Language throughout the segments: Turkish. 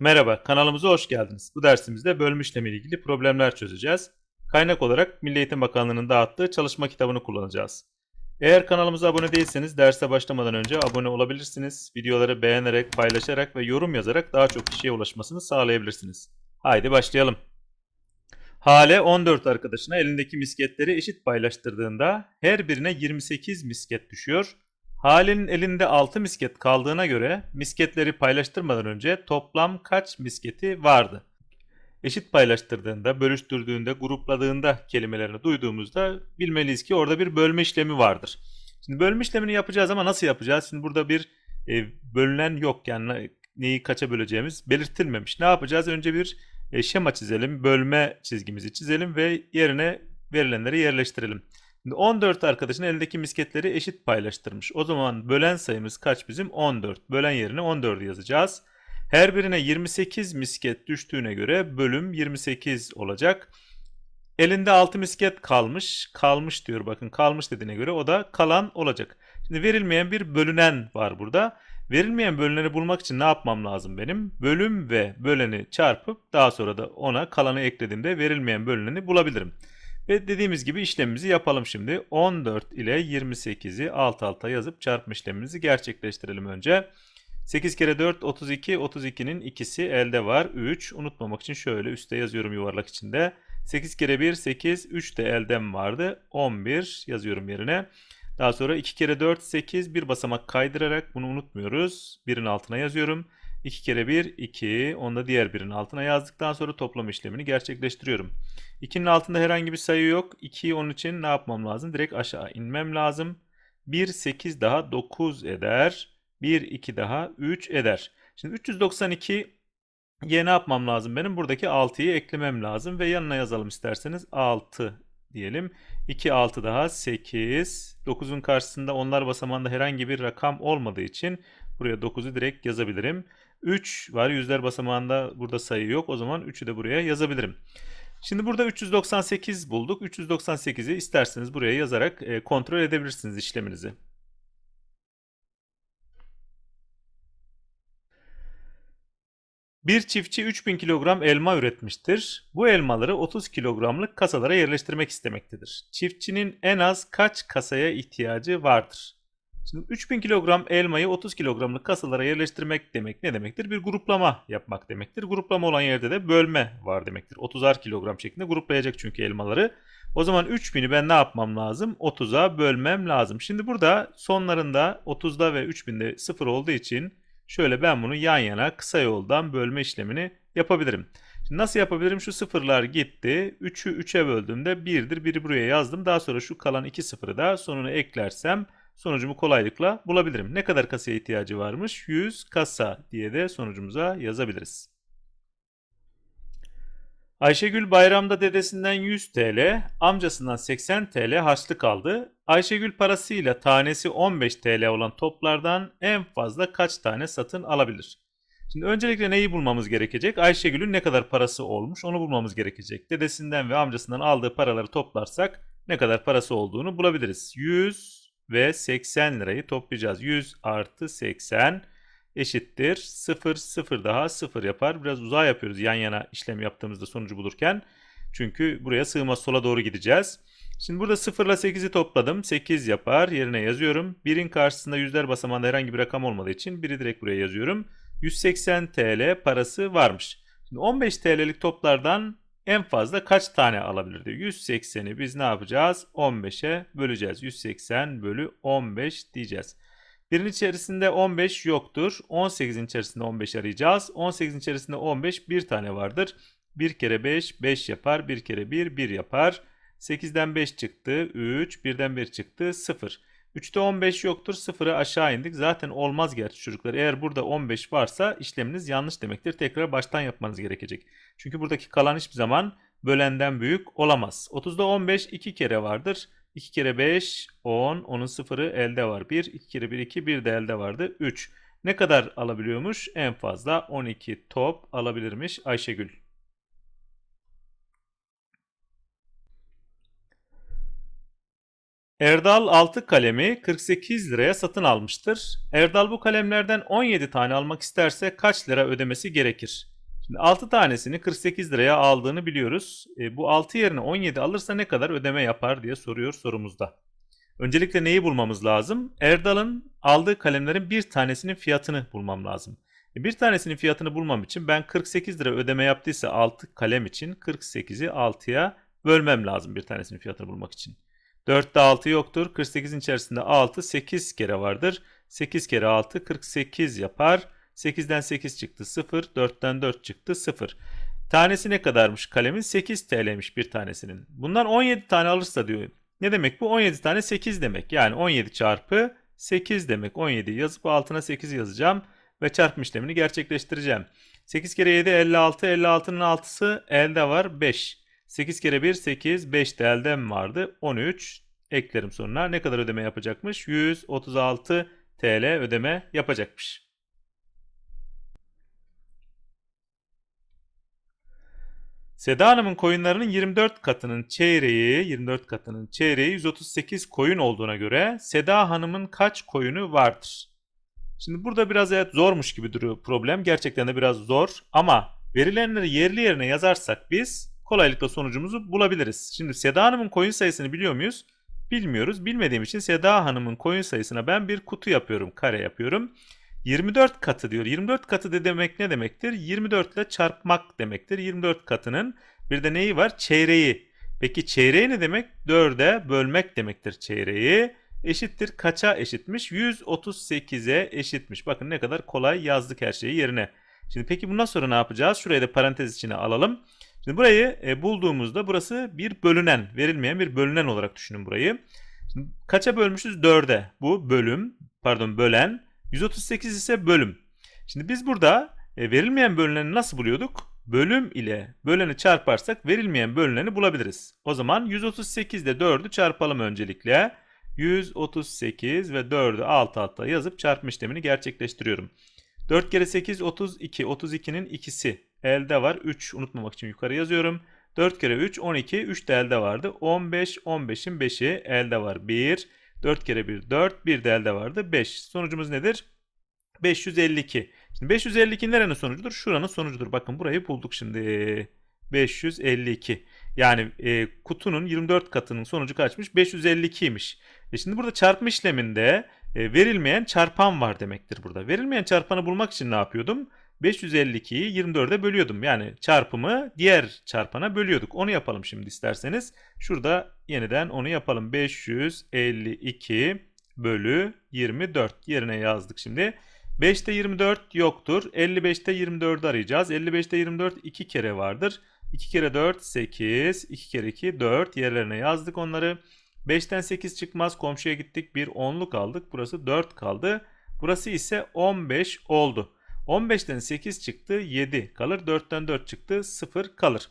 Merhaba, kanalımıza hoş geldiniz. Bu dersimizde bölme işlemi ile ilgili problemler çözeceğiz. Kaynak olarak Milli Eğitim Bakanlığı'nın dağıttığı çalışma kitabını kullanacağız. Eğer kanalımıza abone değilseniz derse başlamadan önce abone olabilirsiniz. Videoları beğenerek, paylaşarak ve yorum yazarak daha çok kişiye ulaşmasını sağlayabilirsiniz. Haydi başlayalım. Hale 14 arkadaşına elindeki misketleri eşit paylaştırdığında her birine 28 misket düşüyor. Hale'nin elinde 6 misket kaldığına göre misketleri paylaştırmadan önce toplam kaç misketi vardı? Eşit paylaştırdığında, bölüştürdüğünde, grupladığında kelimelerini duyduğumuzda bilmeliyiz ki orada bir bölme işlemi vardır. Şimdi bölme işlemini yapacağız ama nasıl yapacağız? Şimdi burada bir e, bölünen yok yani neyi kaça böleceğimiz belirtilmemiş. Ne yapacağız? Önce bir e, şema çizelim, bölme çizgimizi çizelim ve yerine verilenleri yerleştirelim. Şimdi 14 arkadaşın elindeki misketleri eşit paylaştırmış. O zaman bölen sayımız kaç bizim? 14. Bölen yerine 14 yazacağız. Her birine 28 misket düştüğüne göre bölüm 28 olacak. Elinde 6 misket kalmış. Kalmış diyor bakın kalmış dediğine göre o da kalan olacak. Şimdi verilmeyen bir bölünen var burada. Verilmeyen bölüneni bulmak için ne yapmam lazım benim? Bölüm ve böleni çarpıp daha sonra da ona kalanı eklediğimde verilmeyen bölüneni bulabilirim. Ve dediğimiz gibi işlemimizi yapalım şimdi. 14 ile 28'i alt alta yazıp çarpma işlemimizi gerçekleştirelim önce. 8 kere 4 32. 32'nin ikisi elde var. 3. Unutmamak için şöyle üstte yazıyorum yuvarlak içinde. 8 kere 1 8. 3 de eldem vardı. 11 yazıyorum yerine. Daha sonra 2 kere 4 8. Bir basamak kaydırarak bunu unutmuyoruz. 1'in altına yazıyorum. 2 kere 1 2. Onu da diğer birinin altına yazdıktan sonra toplam işlemini gerçekleştiriyorum. 2'nin altında herhangi bir sayı yok. 2'yi onun için ne yapmam lazım? Direkt aşağı inmem lazım. 1 8 daha 9 eder. 1 2 daha 3 eder. Şimdi 392 ye ne yapmam lazım benim? Buradaki 6'yı eklemem lazım ve yanına yazalım isterseniz 6 diyelim. 2 6 daha 8. 9'un karşısında onlar basamağında herhangi bir rakam olmadığı için buraya 9'u direkt yazabilirim. 3 var. Yüzler basamağında burada sayı yok. O zaman 3'ü de buraya yazabilirim. Şimdi burada 398 bulduk. 398'i isterseniz buraya yazarak e, kontrol edebilirsiniz işleminizi. Bir çiftçi 3000 kilogram elma üretmiştir. Bu elmaları 30 kilogramlık kasalara yerleştirmek istemektedir. Çiftçinin en az kaç kasaya ihtiyacı vardır? Şimdi 3000 kilogram elmayı 30 kilogramlık kasalara yerleştirmek demek ne demektir? Bir gruplama yapmak demektir. Gruplama olan yerde de bölme var demektir. 30'ar kilogram şeklinde gruplayacak çünkü elmaları. O zaman 3000'i ben ne yapmam lazım? 30'a bölmem lazım. Şimdi burada sonlarında 30'da ve 3000'de 0 olduğu için şöyle ben bunu yan yana kısa yoldan bölme işlemini yapabilirim. Şimdi nasıl yapabilirim? Şu sıfırlar gitti. 3'ü 3'e böldüğümde 1'dir. 1'i buraya yazdım. Daha sonra şu kalan 2 sıfırı da sonuna eklersem sonucumu kolaylıkla bulabilirim. Ne kadar kasaya ihtiyacı varmış? 100 kasa diye de sonucumuza yazabiliriz. Ayşegül bayramda dedesinden 100 TL, amcasından 80 TL harçlık aldı. Ayşegül parasıyla tanesi 15 TL olan toplardan en fazla kaç tane satın alabilir? Şimdi öncelikle neyi bulmamız gerekecek? Ayşegül'ün ne kadar parası olmuş onu bulmamız gerekecek. Dedesinden ve amcasından aldığı paraları toplarsak ne kadar parası olduğunu bulabiliriz. 100 ve 80 lirayı toplayacağız. 100 artı 80 eşittir 0 0 daha 0 yapar. Biraz uzağa yapıyoruz yan yana işlem yaptığımızda sonucu bulurken. Çünkü buraya sığma sola doğru gideceğiz. Şimdi burada 0 ile 8'i topladım. 8 yapar. Yerine yazıyorum. 1'in karşısında yüzler basamağında herhangi bir rakam olmadığı için 1'i direkt buraya yazıyorum. 180 TL parası varmış. Şimdi 15 TL'lik toplardan en fazla kaç tane alabilir diyor. 180'i biz ne yapacağız? 15'e böleceğiz. 180 bölü 15 diyeceğiz. Birin içerisinde 15 yoktur. 18'in içerisinde 15 arayacağız. 18'in içerisinde 15 bir tane vardır. 1 kere 5 5 yapar. 1 kere 1 1 yapar. 8'den 5 çıktı 3. 1'den 1 çıktı 0. 3'te 15 yoktur. 0'ı aşağı indik. Zaten olmaz gerçi çocuklar. Eğer burada 15 varsa işleminiz yanlış demektir. Tekrar baştan yapmanız gerekecek. Çünkü buradaki kalan hiçbir zaman bölenden büyük olamaz. 30'da 15 2 kere vardır. 2 kere 5 10. Onun sıfırı elde var. 1. 2 kere 1 2. 1 de elde vardı. 3. Ne kadar alabiliyormuş? En fazla 12 top alabilirmiş Ayşegül. Erdal 6 kalemi 48 liraya satın almıştır. Erdal bu kalemlerden 17 tane almak isterse kaç lira ödemesi gerekir? Şimdi 6 tanesini 48 liraya aldığını biliyoruz. E, bu 6 yerine 17 alırsa ne kadar ödeme yapar diye soruyor sorumuzda. Öncelikle neyi bulmamız lazım? Erdal'ın aldığı kalemlerin bir tanesinin fiyatını bulmam lazım. E, bir tanesinin fiyatını bulmam için ben 48 lira ödeme yaptıysa 6 kalem için 48'i 6'ya bölmem lazım bir tanesinin fiyatını bulmak için. 4'te 6 yoktur. 48'in içerisinde 6 8 kere vardır. 8 kere 6 48 yapar. 8'den 8 çıktı 0. 4'ten 4 çıktı 0. Tanesi ne kadarmış kalemin? 8 TL'miş bir tanesinin. Bundan 17 tane alırsa diyor. Ne demek bu? 17 tane 8 demek. Yani 17 çarpı 8 demek. 17 yazıp altına 8 yazacağım ve çarpım işlemini gerçekleştireceğim. 8 kere 7 56. 56'nın 6'sı elde var 5. 8 kere 1 8. 5 de elde mi vardı? 13. Eklerim sonuna. Ne kadar ödeme yapacakmış? 136 TL ödeme yapacakmış. Seda Hanım'ın koyunlarının 24 katının çeyreği, 24 katının çeyreği 138 koyun olduğuna göre Seda Hanım'ın kaç koyunu vardır? Şimdi burada biraz evet zormuş gibi duruyor problem. Gerçekten de biraz zor ama verilenleri yerli yerine yazarsak biz kolaylıkla sonucumuzu bulabiliriz. Şimdi Seda Hanım'ın koyun sayısını biliyor muyuz? Bilmiyoruz. Bilmediğim için Seda Hanım'ın koyun sayısına ben bir kutu yapıyorum, kare yapıyorum. 24 katı diyor. 24 katı de demek ne demektir? 24 ile çarpmak demektir. 24 katının bir de neyi var? Çeyreği. Peki çeyreği ne demek? 4'e bölmek demektir çeyreği. Eşittir kaça eşitmiş? 138'e eşitmiş. Bakın ne kadar kolay yazdık her şeyi yerine. Şimdi peki bundan sonra ne yapacağız? Şurayı da parantez içine alalım. Şimdi burayı e, bulduğumuzda burası bir bölünen, verilmeyen bir bölünen olarak düşünün burayı. Şimdi kaça bölmüşüz? 4'e. Bu bölüm, pardon bölen. 138 ise bölüm. Şimdi biz burada e, verilmeyen bölüneni nasıl buluyorduk? Bölüm ile böleni çarparsak verilmeyen bölüneni bulabiliriz. O zaman 138 ile 4'ü çarpalım öncelikle. 138 ve 4'ü alt alta yazıp çarpma işlemini gerçekleştiriyorum. 4 kere 8 32. 32'nin ikisi elde var. 3 unutmamak için yukarı yazıyorum. 4 kere 3 12. 3 de elde vardı. 15 15'in 5'i elde var. 1 4 kere 1 4. 1 de elde vardı. 5. Sonucumuz nedir? 552. Şimdi 552 nerenin sonucudur? Şuranın sonucudur. Bakın burayı bulduk şimdi. 552. Yani e, kutunun 24 katının sonucu kaçmış? 552'ymiş. E şimdi burada çarpma işleminde e, verilmeyen çarpan var demektir burada. Verilmeyen çarpanı bulmak için ne yapıyordum? 552'yi 24'e bölüyordum. Yani çarpımı diğer çarpana bölüyorduk. Onu yapalım şimdi isterseniz. Şurada yeniden onu yapalım. 552 bölü 24 yerine yazdık şimdi. 5'te 24 yoktur. 55'te 24'ü arayacağız. 55'te 24 2 kere vardır. 2 kere 4 8. 2 kere 2 4. Yerlerine yazdık onları. 5'ten 8 çıkmaz. Komşuya gittik. Bir 10'luk aldık. Burası 4 kaldı. Burası ise 15 oldu. 15'ten 8 çıktı 7 kalır. 4'ten 4 çıktı 0 kalır.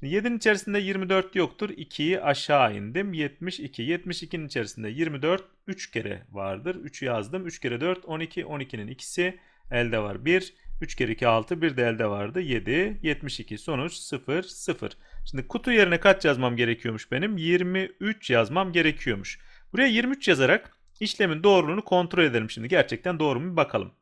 Şimdi 7'nin içerisinde 24 yoktur. 2'yi aşağı indim. 72. 72'nin içerisinde 24 3 kere vardır. 3'ü yazdım. 3 kere 4 12. 12'nin ikisi elde var. 1. 3 kere 2 6. 1 de elde vardı. 7. 72. Sonuç 0 0. Şimdi kutu yerine kaç yazmam gerekiyormuş benim? 23 yazmam gerekiyormuş. Buraya 23 yazarak işlemin doğruluğunu kontrol edelim şimdi. Gerçekten doğru mu bir bakalım.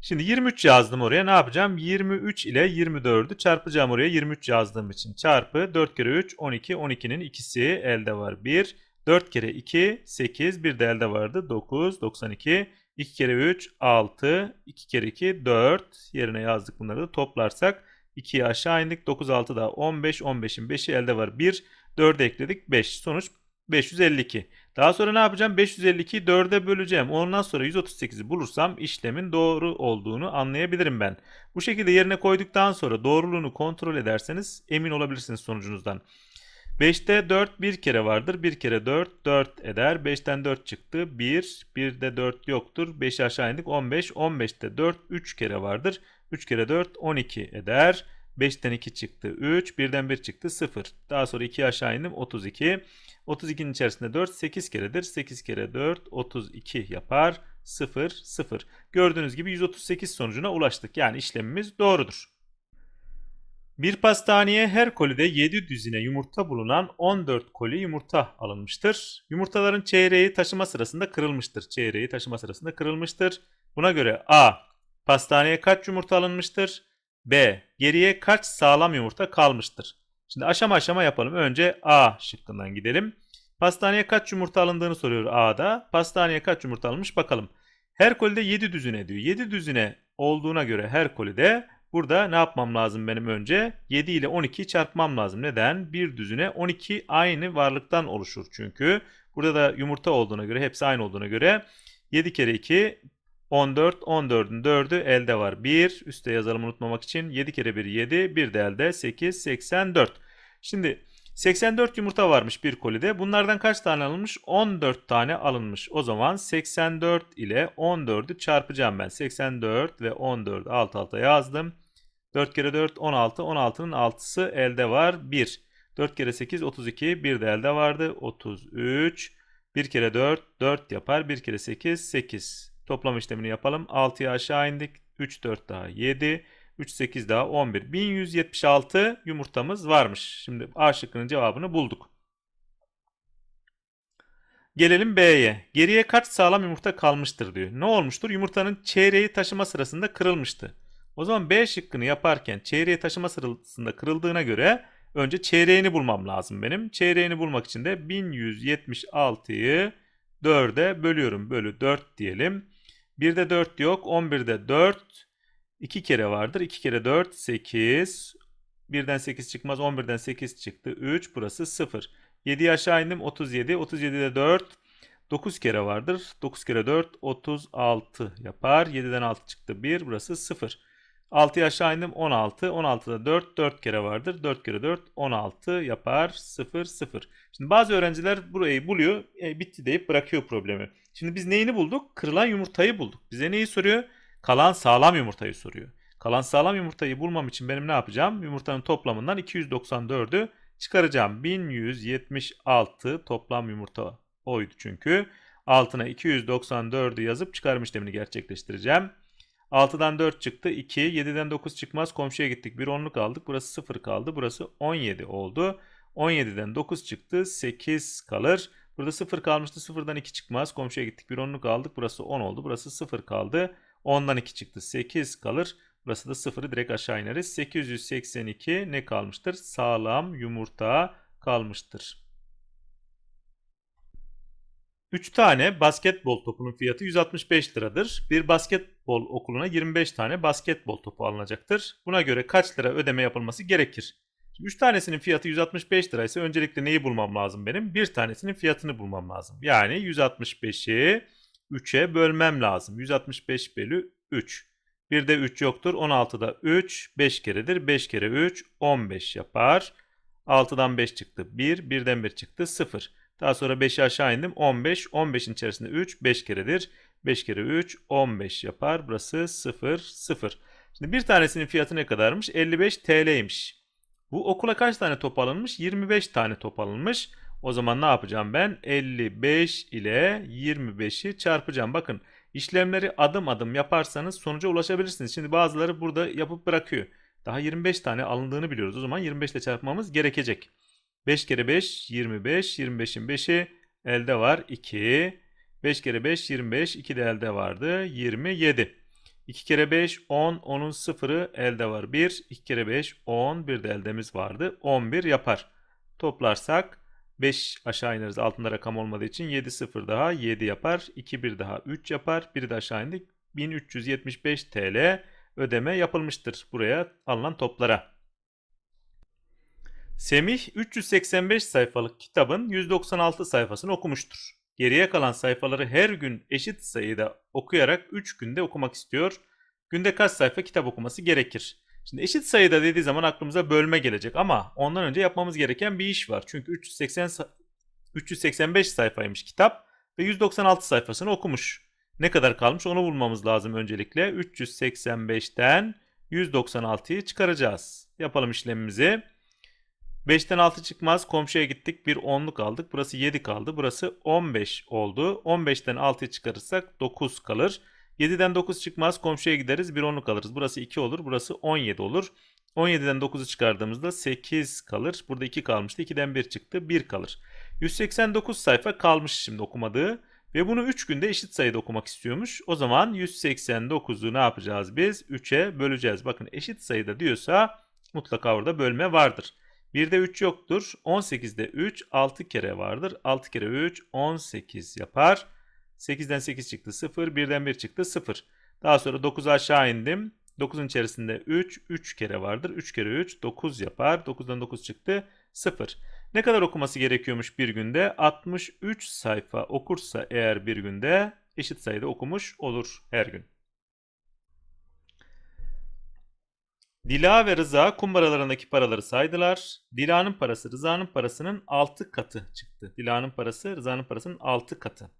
Şimdi 23 yazdım oraya. Ne yapacağım? 23 ile 24'ü çarpacağım oraya 23 yazdığım için. Çarpı 4 kere 3 12. 12'nin ikisi elde var. 1. 4 kere 2 8. Bir de elde vardı. 9. 92. 2 kere 3 6. 2 kere 2 4. Yerine yazdık bunları da toplarsak. 2'yi aşağı indik. 9 6 da 15. 15'in 5'i elde var. 1. 4'e ekledik. 5. Sonuç 552. Daha sonra ne yapacağım? 552'yi 4'e böleceğim. Ondan sonra 138'i bulursam işlemin doğru olduğunu anlayabilirim ben. Bu şekilde yerine koyduktan sonra doğruluğunu kontrol ederseniz emin olabilirsiniz sonucunuzdan. 5'te 4 bir kere vardır. 1 kere 4 4 eder. 5'ten 4 çıktı. 1. 1'de 4 yoktur. 5 aşağı indik. 15. 15'te 4 3 kere vardır. 3 kere 4 12 eder. 5'ten 2 çıktı 3. 1'den 1 çıktı 0. Daha sonra 2 aşağı indim 32. 32'nin içerisinde 4 8 keredir. 8 kere 4 32 yapar. 0 0. Gördüğünüz gibi 138 sonucuna ulaştık. Yani işlemimiz doğrudur. Bir pastaneye her kolide 7 düzine yumurta bulunan 14 koli yumurta alınmıştır. Yumurtaların çeyreği taşıma sırasında kırılmıştır. Çeyreği taşıma sırasında kırılmıştır. Buna göre A. Pastaneye kaç yumurta alınmıştır? B. Geriye kaç sağlam yumurta kalmıştır? Şimdi aşama aşama yapalım. Önce A şıkkından gidelim. Pastaneye kaç yumurta alındığını soruyor A'da. Pastaneye kaç yumurta alınmış bakalım. Her kolide 7 düzine diyor. 7 düzine olduğuna göre her kolide burada ne yapmam lazım benim önce? 7 ile 12'yi çarpmam lazım. Neden? Bir düzine 12 aynı varlıktan oluşur çünkü. Burada da yumurta olduğuna göre hepsi aynı olduğuna göre 7 kere 2 14, 14'ün 4'ü elde var. 1, üstte yazalım unutmamak için. 7 kere 1 7, 1 de elde 8, 84. Şimdi 84 yumurta varmış bir kolide. Bunlardan kaç tane alınmış? 14 tane alınmış. O zaman 84 ile 14'ü çarpacağım ben. 84 ve 14 alt alta yazdım. 4 kere 4 16. 16'nın 6'sı elde var. 1. 4 kere 8 32. 1 de elde vardı. 33. 1 kere 4 4 yapar. 1 kere 8 8. Toplam işlemini yapalım. 6'ya aşağı indik. 3 4 daha 7. 3 8 daha 11. 1176 yumurtamız varmış. Şimdi A şıkkının cevabını bulduk. Gelelim B'ye. Geriye kaç sağlam yumurta kalmıştır diyor. Ne olmuştur? Yumurtanın çeyreği taşıma sırasında kırılmıştı. O zaman B şıkkını yaparken çeyreği taşıma sırasında kırıldığına göre önce çeyreğini bulmam lazım benim. Çeyreğini bulmak için de 1176'yı 4'e bölüyorum. Bölü 4 diyelim. 1'de 4 yok. 11'de 4. 2 kere vardır. 2 kere 4 8. 1'den 8 çıkmaz. 11'den 8 çıktı. 3. Burası 0. 7'yi aşağı indim. 37. 37'de 4. 9 kere vardır. 9 kere 4 36 yapar. 7'den 6 çıktı. 1. Burası 0. 6'yı aşağı indim. 16. 16'da 4. 4 kere vardır. 4 kere 4 16 yapar. 0 0. Şimdi bazı öğrenciler burayı buluyor. E, bitti deyip bırakıyor problemi. Şimdi biz neyini bulduk? Kırılan yumurtayı bulduk. Bize neyi soruyor? Kalan sağlam yumurtayı soruyor. Kalan sağlam yumurtayı bulmam için benim ne yapacağım? Yumurtanın toplamından 294'ü çıkaracağım. 1176 toplam yumurta oydu çünkü. Altına 294'ü yazıp çıkarım işlemini gerçekleştireceğim. 6'dan 4 çıktı 2. 7'den 9 çıkmaz. Komşuya gittik. Bir onluk aldık. Burası 0 kaldı. Burası 17 oldu. 17'den 9 çıktı. 8 kalır. Burada 0 kalmıştı. 0'dan 2 çıkmaz. Komşuya gittik. Bir onluk aldık. Burası 10 oldu. Burası 0 kaldı. 10'dan 2 çıktı. 8 kalır. Burası da 0'ı direkt aşağı ineriz. 882 ne kalmıştır? Sağlam yumurta kalmıştır. 3 tane basketbol topunun fiyatı 165 liradır. Bir basketbol okuluna 25 tane basketbol topu alınacaktır. Buna göre kaç lira ödeme yapılması gerekir? 3 tanesinin fiyatı 165 lira ise öncelikle neyi bulmam lazım benim? Bir tanesinin fiyatını bulmam lazım. Yani 165'i 3'e bölmem lazım. 165 bölü 3. Bir de 3 yoktur. 16'da 3 5 keredir. 5 kere 3 15 yapar. 6'dan 5 çıktı 1. 1'den 1 çıktı 0. Daha sonra 5'i aşağı indim. 15. 15'in içerisinde 3 5 keredir. 5 kere 3 15 yapar. Burası 0 0. Şimdi bir tanesinin fiyatı ne kadarmış? 55 TL'ymiş. Bu okula kaç tane top alınmış? 25 tane top alınmış. O zaman ne yapacağım ben? 55 ile 25'i çarpacağım. Bakın işlemleri adım adım yaparsanız sonuca ulaşabilirsiniz. Şimdi bazıları burada yapıp bırakıyor. Daha 25 tane alındığını biliyoruz. O zaman 25 ile çarpmamız gerekecek. 5 kere 5 25. 25'in 5'i elde var 2. 5 kere 5 25. 2 de elde vardı 27. 2 kere 5 10. 10'un sıfırı elde var 1. 2 kere 5 10. Bir de eldemiz vardı 11 yapar. Toplarsak 5 aşağı ineriz altında rakam olmadığı için 7 0 daha 7 yapar. 2 1 daha 3 yapar. Biri de aşağı indik. 1375 TL ödeme yapılmıştır buraya alınan toplara. Semih 385 sayfalık kitabın 196 sayfasını okumuştur. Geriye kalan sayfaları her gün eşit sayıda okuyarak 3 günde okumak istiyor. Günde kaç sayfa kitap okuması gerekir? Şimdi eşit sayıda dediği zaman aklımıza bölme gelecek ama ondan önce yapmamız gereken bir iş var. Çünkü 380 385 sayfaymış kitap ve 196 sayfasını okumuş. Ne kadar kalmış onu bulmamız lazım öncelikle. 385'ten 196'yı çıkaracağız. Yapalım işlemimizi. 5'ten 6 çıkmaz. Komşuya gittik. Bir 10'luk aldık. Burası 7 kaldı. Burası 15 oldu. 15'ten 6'yı çıkarırsak 9 kalır. 7'den 9 çıkmaz. Komşuya gideriz. Bir onluk alırız. Burası 2 olur. Burası 17 olur. 17'den 9'u çıkardığımızda 8 kalır. Burada 2 kalmıştı. 2'den 1 çıktı. 1 kalır. 189 sayfa kalmış şimdi okumadığı. Ve bunu 3 günde eşit sayıda okumak istiyormuş. O zaman 189'u ne yapacağız biz? 3'e böleceğiz. Bakın eşit sayıda diyorsa mutlaka orada bölme vardır. 1'de 3 yoktur. 18'de 3 6 kere vardır. 6 kere 3 18 yapar. 8'den 8 çıktı 0. 1'den 1 çıktı 0. Daha sonra 9'u aşağı indim. 9'un içerisinde 3 3 kere vardır. 3 kere 3 9 yapar. 9'dan 9 çıktı 0. Ne kadar okuması gerekiyormuş bir günde? 63 sayfa okursa eğer bir günde eşit sayıda okumuş olur her gün. Dila ve Rıza kumbaralarındaki paraları saydılar. Dila'nın parası Rıza'nın parasının 6 katı çıktı. Dila'nın parası Rıza'nın parasının 6 katı.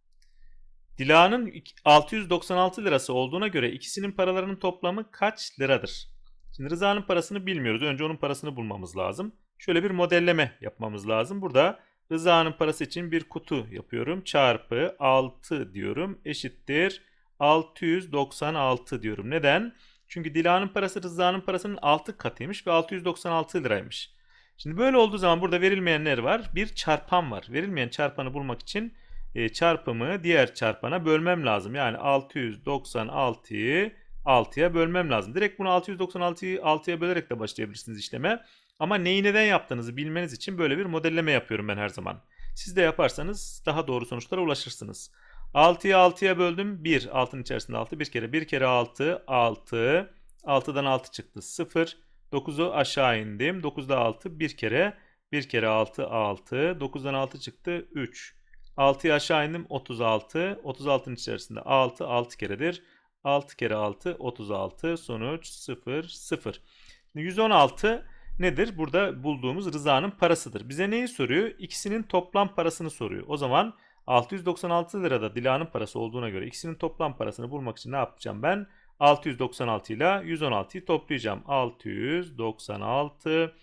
Dila'nın 696 lirası olduğuna göre ikisinin paralarının toplamı kaç liradır? Şimdi Rıza'nın parasını bilmiyoruz. Önce onun parasını bulmamız lazım. Şöyle bir modelleme yapmamız lazım. Burada Rıza'nın parası için bir kutu yapıyorum. Çarpı 6 diyorum. Eşittir 696 diyorum. Neden? Çünkü Dila'nın parası Rıza'nın parasının 6 katıymış ve 696 liraymış. Şimdi böyle olduğu zaman burada verilmeyenler var. Bir çarpan var. Verilmeyen çarpanı bulmak için e, çarpımı diğer çarpana bölmem lazım. Yani 696'yı 6'ya bölmem lazım. Direkt bunu 696'yı 6'ya bölerek de başlayabilirsiniz işleme. Ama neyi neden yaptığınızı bilmeniz için böyle bir modelleme yapıyorum ben her zaman. Siz de yaparsanız daha doğru sonuçlara ulaşırsınız. 6'yı 6'ya böldüm. 1. 6'nın içerisinde 6. Bir kere. 1 kere 6. 6. 6'dan 6 çıktı. 0. 9'u aşağı indim. 9'da 6. Bir kere. 1 kere 6. 6. 9'dan 6 çıktı. 3. 6'yı aşağı indim. 36. 36'nın içerisinde 6. 6 keredir. 6 kere 6. 36. Sonuç 0. 0. 116 nedir? Burada bulduğumuz Rıza'nın parasıdır. Bize neyi soruyor? İkisinin toplam parasını soruyor. O zaman 696 lirada Dila'nın parası olduğuna göre ikisinin toplam parasını bulmak için ne yapacağım ben? 696 ile 116'yı toplayacağım. 696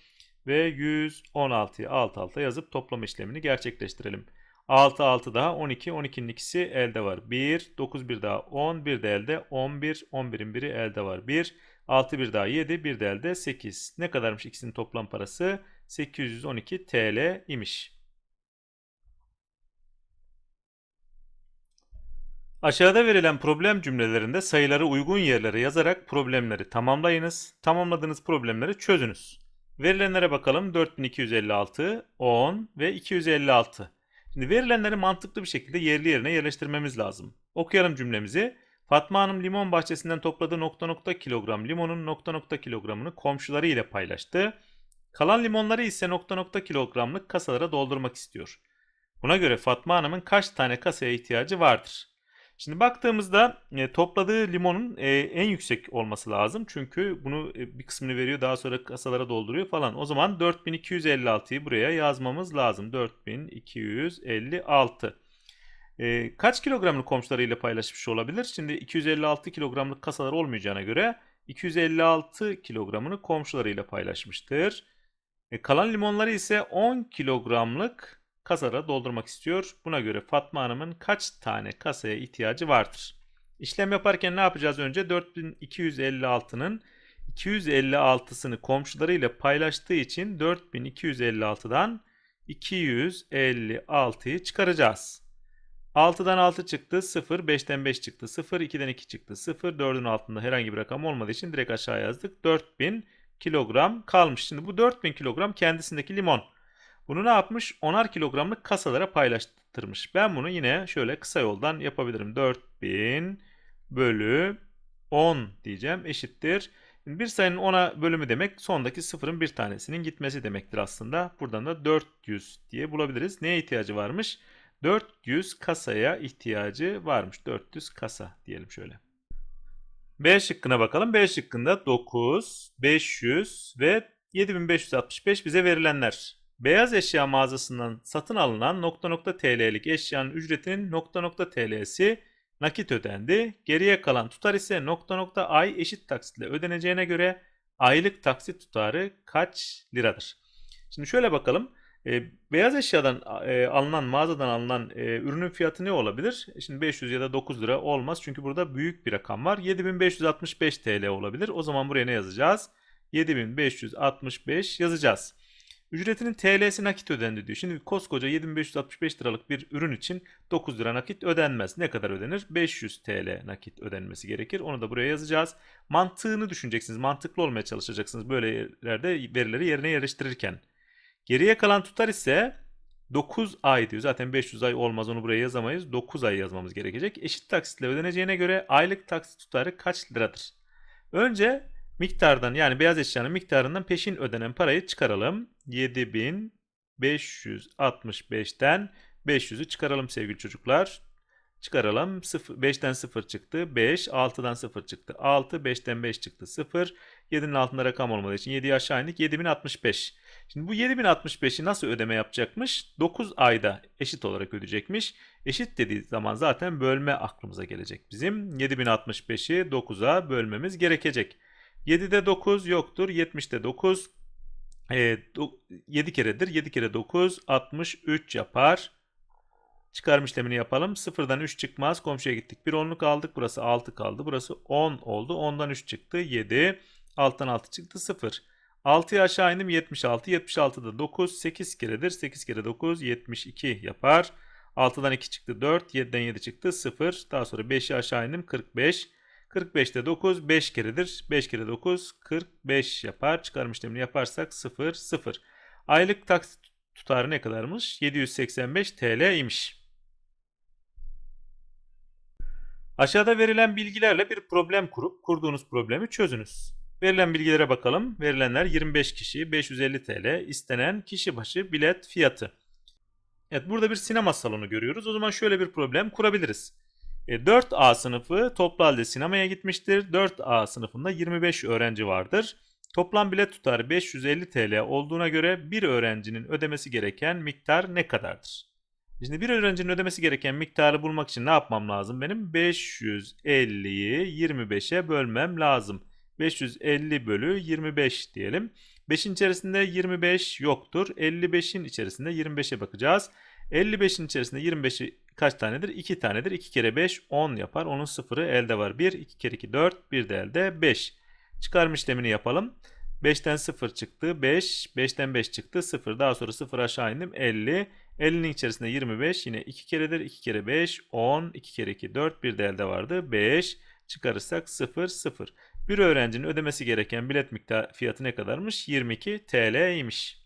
ve 116'yı alt alta yazıp toplam işlemini gerçekleştirelim. 6 6 daha 12 12'nin ikisi elde var. 1 9 1 daha 10 1 de elde 11 11'in biri elde var. 1 6 1 daha 7 1 de elde 8. Ne kadarmış ikisinin toplam parası? 812 TL imiş. Aşağıda verilen problem cümlelerinde sayıları uygun yerlere yazarak problemleri tamamlayınız. Tamamladığınız problemleri çözünüz. Verilenlere bakalım. 4256, 10 ve 256. Şimdi verilenleri mantıklı bir şekilde yerli yerine yerleştirmemiz lazım. Okuyalım cümlemizi. Fatma Hanım limon bahçesinden topladığı nokta nokta kilogram limonun nokta nokta kilogramını komşuları ile paylaştı. Kalan limonları ise nokta nokta kilogramlık kasalara doldurmak istiyor. Buna göre Fatma Hanım'ın kaç tane kasaya ihtiyacı vardır? Şimdi baktığımızda e, topladığı limonun e, en yüksek olması lazım. Çünkü bunu e, bir kısmını veriyor daha sonra kasalara dolduruyor falan. O zaman 4256'yı buraya yazmamız lazım. 4256. E, kaç kilogramlık komşularıyla paylaşmış olabilir? Şimdi 256 kilogramlık kasalar olmayacağına göre 256 kilogramını komşularıyla paylaşmıştır. E, kalan limonları ise 10 kilogramlık kasara doldurmak istiyor. Buna göre Fatma Hanım'ın kaç tane kasaya ihtiyacı vardır? İşlem yaparken ne yapacağız önce? 4256'nın 256'sını komşularıyla paylaştığı için 4256'dan 256'yı çıkaracağız. 6'dan 6 çıktı 0, 5'ten 5 çıktı 0, 2'den 2 çıktı 0, 4'ün altında herhangi bir rakam olmadığı için direkt aşağı yazdık. 4000 kilogram kalmış. Şimdi bu 4000 kilogram kendisindeki limon. Bunu ne yapmış? 10'ar kilogramlık kasalara paylaştırmış. Ben bunu yine şöyle kısa yoldan yapabilirim. 4000 bölü 10 diyeceğim eşittir. Bir sayının 10'a bölümü demek sondaki sıfırın bir tanesinin gitmesi demektir aslında. Buradan da 400 diye bulabiliriz. Neye ihtiyacı varmış? 400 kasaya ihtiyacı varmış. 400 kasa diyelim şöyle. B şıkkına bakalım. B şıkkında 9, 500 ve 7565 bize verilenler. Beyaz eşya mağazasından satın alınan nokta nokta TL'lik eşyanın ücretinin nokta nokta TL'si nakit ödendi. Geriye kalan tutar ise nokta nokta ay eşit taksitle ödeneceğine göre aylık taksit tutarı kaç liradır? Şimdi şöyle bakalım. E, beyaz eşyadan e, alınan, mağazadan alınan e, ürünün fiyatı ne olabilir? Şimdi 500 ya da 9 lira olmaz çünkü burada büyük bir rakam var. 7565 TL olabilir. O zaman buraya ne yazacağız? 7565 yazacağız. Ücretinin TL'si nakit ödendi diyor. Şimdi koskoca 7565 liralık bir ürün için 9 lira nakit ödenmez. Ne kadar ödenir? 500 TL nakit ödenmesi gerekir. Onu da buraya yazacağız. Mantığını düşüneceksiniz. Mantıklı olmaya çalışacaksınız böyle yerlerde verileri yerine yerleştirirken. Geriye kalan tutar ise 9 ay diyor. Zaten 500 ay olmaz onu buraya yazamayız. 9 ay yazmamız gerekecek. Eşit taksitle ödeneceğine göre aylık taksit tutarı kaç liradır? Önce miktardan yani beyaz eşyanın miktarından peşin ödenen parayı çıkaralım. 7565'ten 500'ü çıkaralım sevgili çocuklar. Çıkaralım. 0, 5'ten 0 çıktı. 5. 6'dan 0 çıktı. 6. 5'ten 5 çıktı. 0. 7'nin altında rakam olmadığı için 7'yi aşağı indik. 7065. Şimdi bu 7065'i nasıl ödeme yapacakmış? 9 ayda eşit olarak ödeyecekmiş. Eşit dediği zaman zaten bölme aklımıza gelecek bizim. 7065'i 9'a bölmemiz gerekecek. 7'de 9 yoktur. 70'de 9. E, 7 keredir. 7 kere 9 63 yapar. Çıkarım işlemini yapalım. 0'dan 3 çıkmaz. Komşuya gittik. Bir onluk aldık. Burası 6 kaldı. Burası 10 oldu. 10'dan 3 çıktı. 7. 6'dan 6 çıktı. 0. 6'yı aşağı indim. 76. 76'da 9. 8 keredir. 8 kere 9 72 yapar. 6'dan 2 çıktı. 4. 7'den 7 çıktı. 0. Daha sonra 5'i aşağı indim. 45. 45'te 9 5 keredir. 5 kere 9 45 yapar. Çıkarım işlemini yaparsak 0 0. Aylık taksit tutarı ne kadarmış? 785 TL imiş. Aşağıda verilen bilgilerle bir problem kurup kurduğunuz problemi çözünüz. Verilen bilgilere bakalım. Verilenler 25 kişi, 550 TL, istenen kişi başı bilet fiyatı. Evet burada bir sinema salonu görüyoruz. O zaman şöyle bir problem kurabiliriz. E, 4A sınıfı toplu halde sinemaya gitmiştir. 4A sınıfında 25 öğrenci vardır. Toplam bilet tutarı 550 TL olduğuna göre bir öğrencinin ödemesi gereken miktar ne kadardır? Şimdi bir öğrencinin ödemesi gereken miktarı bulmak için ne yapmam lazım benim? 550'yi 25'e bölmem lazım. 550 bölü 25 diyelim. 5'in içerisinde 25 yoktur. 55'in içerisinde 25'e bakacağız. 55'in içerisinde 25'i kaç tanedir? 2 tanedir. 2 kere 5 10 yapar. Onun sıfırı elde var. 1, 2 kere 2 4, 1 de elde 5. Çıkarma işlemini yapalım. 5'ten 0 çıktı. 5. 5'ten 5 çıktı. 0. Daha sonra 0 aşağı indim. 50. 50'nin içerisinde 25. Yine 2 keredir. 2 kere 5 10. 2 kere 2 4. Bir de elde vardı. 5. Çıkarırsak 0 0. Bir öğrencinin ödemesi gereken bilet miktar fiyatı ne kadarmış? 22 TL'ymiş.